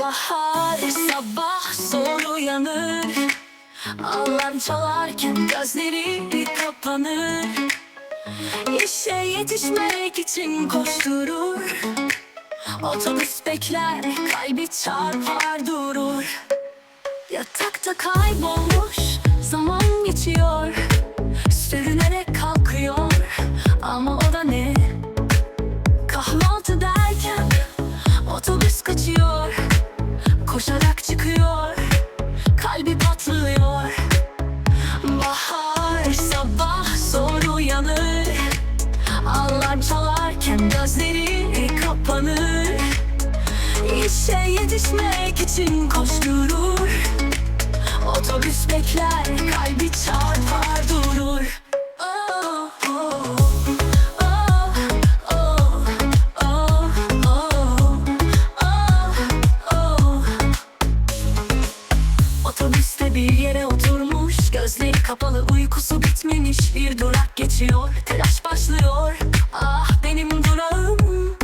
Bahar sabah zor uyanır. Alarm çalarken gözleri kapanır. İşe yetişmek için koşturur. Otobüs bekler kalbi çarpar durur. Yatakta kaybolmuş zaman geçiyor. Kaçıyor. Koşarak çıkıyor. Kalbi patlıyor. Bahar sabah zor uyanır. Alarm çalarken gözleri kapanır. İşe yetişmek için koşturur Bir yere oturmuş. Gözleri kapalı uykusu bitmemiş. Bir durak geçiyor Telaş başlıyor. Ah benim durağım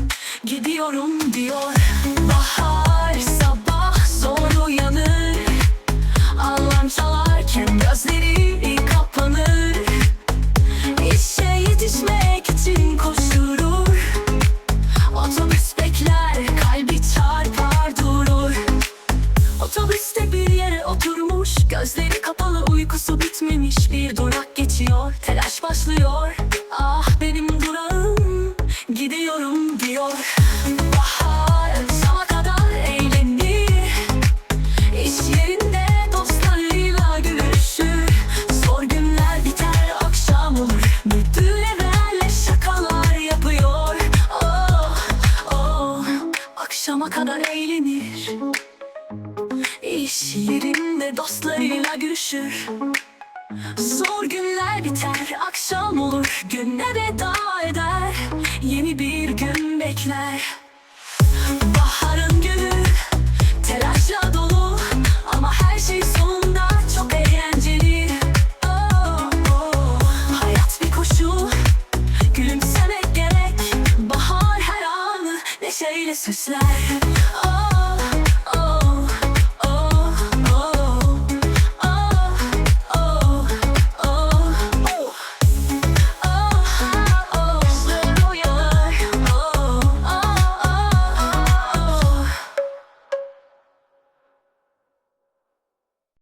Gidiyorum diyor. Bahar sabah zor uyanır. Alarm çalarken gözleri kapanır. İşe yetişmek için koşturur. Otobüs bekler kalbi çarpar durur. Oturmuş Gözleri kapalı uykusu bitmemiş. Bir durak geçiyor telaş başlıyor. Ah benim durağım gidiyorum diyor. Bahar akşama kadar eğlenir. İş dostlarıyla görüşür. Zor günler biter akşam olur. Müdürlerle şakalar yapıyor. Oh oh Akşama kadar eğlenir İş yerimde dostlarıyla görüşür. Zor günler biter, akşam olur, güne veda eder. Yeni bir gün bekler. Baharın günü, telaşla dolu. Ama her şey sonunda çok eğlenceli. Oh, oh. Hayat bir koşu, gülümsemek gerek. Bahar her anı neşeyle süsler. Oh.